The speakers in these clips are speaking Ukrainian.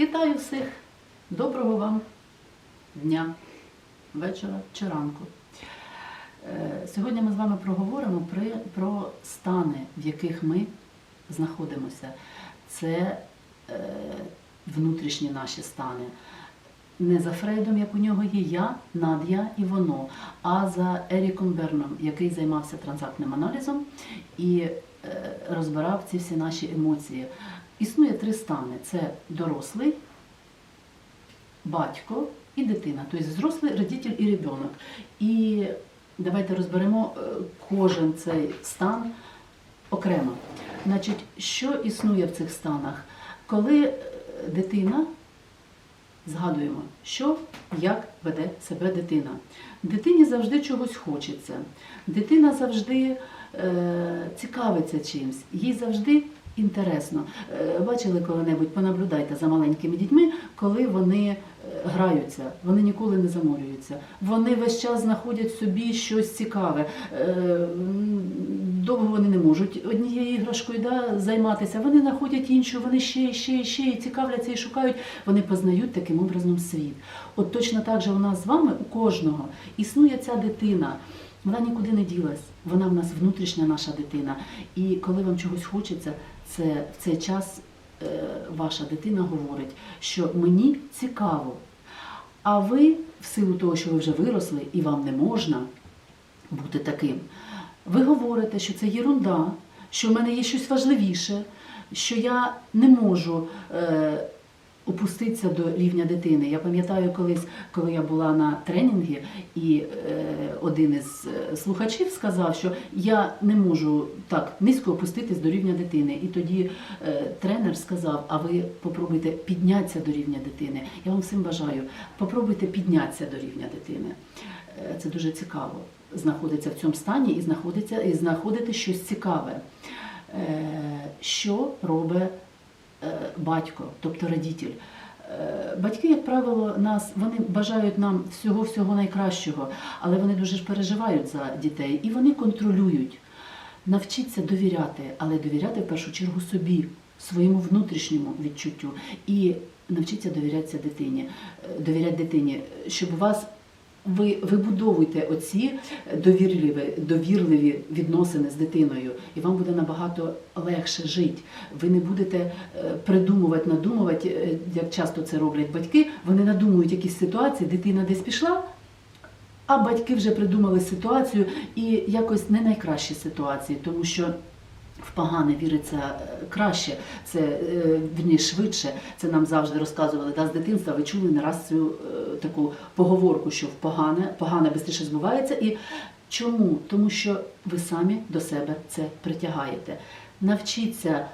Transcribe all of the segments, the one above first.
Вітаю всіх! Доброго вам дня, вечора чи ранку. Е, Сьогодні ми з вами проговоримо про стани, в яких ми знаходимося. Це е, внутрішні наші стани. Не за Фрейдом, як у нього є я, Надя і воно, а за Еріком Берном, який займався транзактним аналізом і е, розбирав ці всі наші емоції. Існує три стани: це дорослий, батько і дитина, тобто взрослий, родитель і ребенок. І давайте розберемо е, кожен цей стан окремо. Значить, що існує в цих станах? Коли е, дитина, згадуємо, що, як веде себе дитина. Дитині завжди чогось хочеться. Дитина завжди е, цікавиться чимсь, їй завжди інтересно. Е, бачили коли-небудь, понаблюдайте за маленькими дітьми, коли вони е, граються, вони ніколи не заморюються. Вони весь час знаходять собі щось цікаве. Е, довго вони не можуть однією іграшкою да, займатися. Вони знаходять іншу, вони ще, і ще, і ще і цікавляться і шукають. Вони познають таким образом світ. От точно так же у нас з вами, у кожного, існує ця дитина. Вона нікуди не ділась, вона в нас внутрішня наша дитина. І коли вам чогось хочеться, це в цей час е, ваша дитина говорить, що мені цікаво. А ви, в силу того, що ви вже виросли і вам не можна бути таким, ви говорите, що це єрунда, що в мене є щось важливіше, що я не можу. Е, опуститися до рівня дитини. Я пам'ятаю колись, коли я була на тренінгі, і е, один із е, слухачів сказав, що я не можу так низько опуститись до рівня дитини. І тоді е, тренер сказав: а ви попробуйте піднятися до рівня дитини. Я вам всім бажаю, попробуйте піднятися до рівня дитини. Е, це дуже цікаво. Знаходиться в цьому стані і знаходиться і знаходити щось цікаве. Е, що робить батько, тобто родитель. Е, Батьки, як правило, нас вони бажають нам всього всього найкращого, але вони дуже ж переживають за дітей і вони контролюють. Навчіться довіряти, але довіряти в першу чергу собі, своєму внутрішньому відчуттю. І навчіться довірятися дитині, е, довіряти дитині, щоб вас ви вибудовуєте оці довірливі, довірливі відносини з дитиною, і вам буде набагато легше жити. Ви не будете е, придумувати, надумувати, е, як часто це роблять батьки. Вони надумують якісь ситуації, дитина десь пішла. А батьки вже придумали ситуацію і якось не найкращі ситуації, тому що в погане віриться е, краще, це е, швидше. Це нам завжди розказували да, з дитинства. Ви чули не раз цю е, таку поговорку, що в погане погане швидше збувається. І чому? Тому що ви самі до себе це притягаєте. Навчіться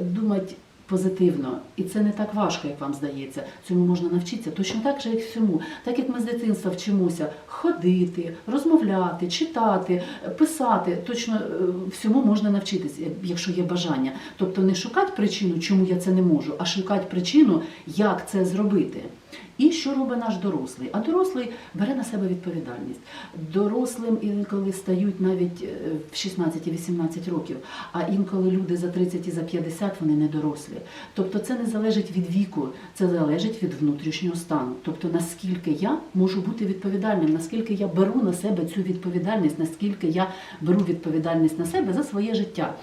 думати позитивно, і це не так важко, як вам здається. Цьому можна навчитися точно так же, як всьому. Так як ми з дитинства вчимося ходити, розмовляти, читати, писати, точно е, всьому можна навчитися, якщо є бажання. Тобто не шукати причину, чому я це не можу, а шукати причину, як це зробити. І що робить наш дорослий? А дорослий бере на себе відповідальність. Дорослим інколи стають навіть е, в 16-18 років, а інколи люди за 30 і за 50 вони не дорослі. Тобто це не залежить від віку, це залежить від внутрішнього стану. Тобто наскільки я можу бути відповідальним, наскільки я беру на себе цю відповідальність, наскільки я беру відповідальність на себе за своє життя.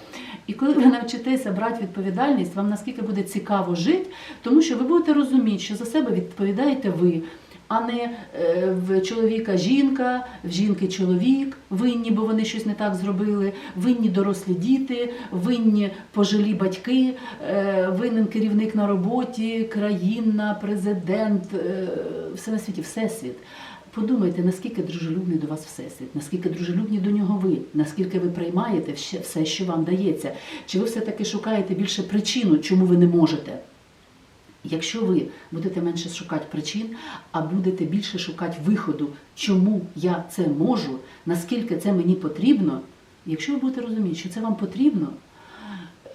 І коли ви навчитеся брати відповідальність, вам наскільки буде цікаво жити, тому що ви будете розуміти, що за себе відповідаєте ви. А не е, в чоловіка жінка, в жінки чоловік, винні, бо вони щось не так зробили, винні дорослі діти, винні пожилі батьки, е, винен керівник на роботі, країна, президент, е, все на світі, всесвіт. Подумайте, наскільки дружелюбний до вас всесвіт, наскільки дружелюбні до нього ви, наскільки ви приймаєте все- все, що вам дається. Чи ви все-таки шукаєте більше причину, чому ви не можете? Якщо ви будете менше шукати причин, а будете більше шукати виходу, чому я це можу, наскільки це мені потрібно, якщо ви будете розуміти, що це вам потрібно,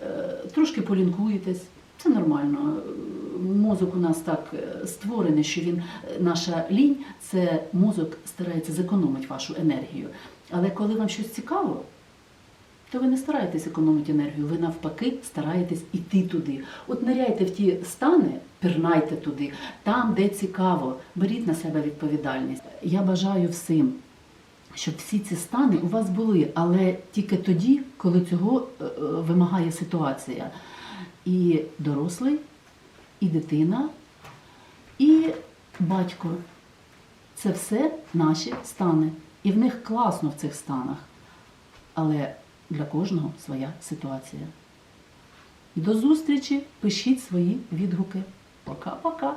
е, трошки полінкуєтесь, це нормально. Мозок у нас так е, створений, що він, е, наша лінь, це мозок старається зекономити вашу енергію. Але коли вам щось цікаво, то ви не стараєтесь економити енергію, ви навпаки стараєтесь іти туди. От ниряйте в ті стани пірнайте туди. Там, де цікаво, беріть на себе відповідальність. Я бажаю всім, щоб всі ці стани у вас були, але тільки тоді, коли цього е, е, вимагає ситуація. І дорослий, і дитина, і батько. Це все наші стани. І в них класно в цих станах. Але для кожного своя ситуація. До зустрічі, пишіть свої відгуки. Пока-пока.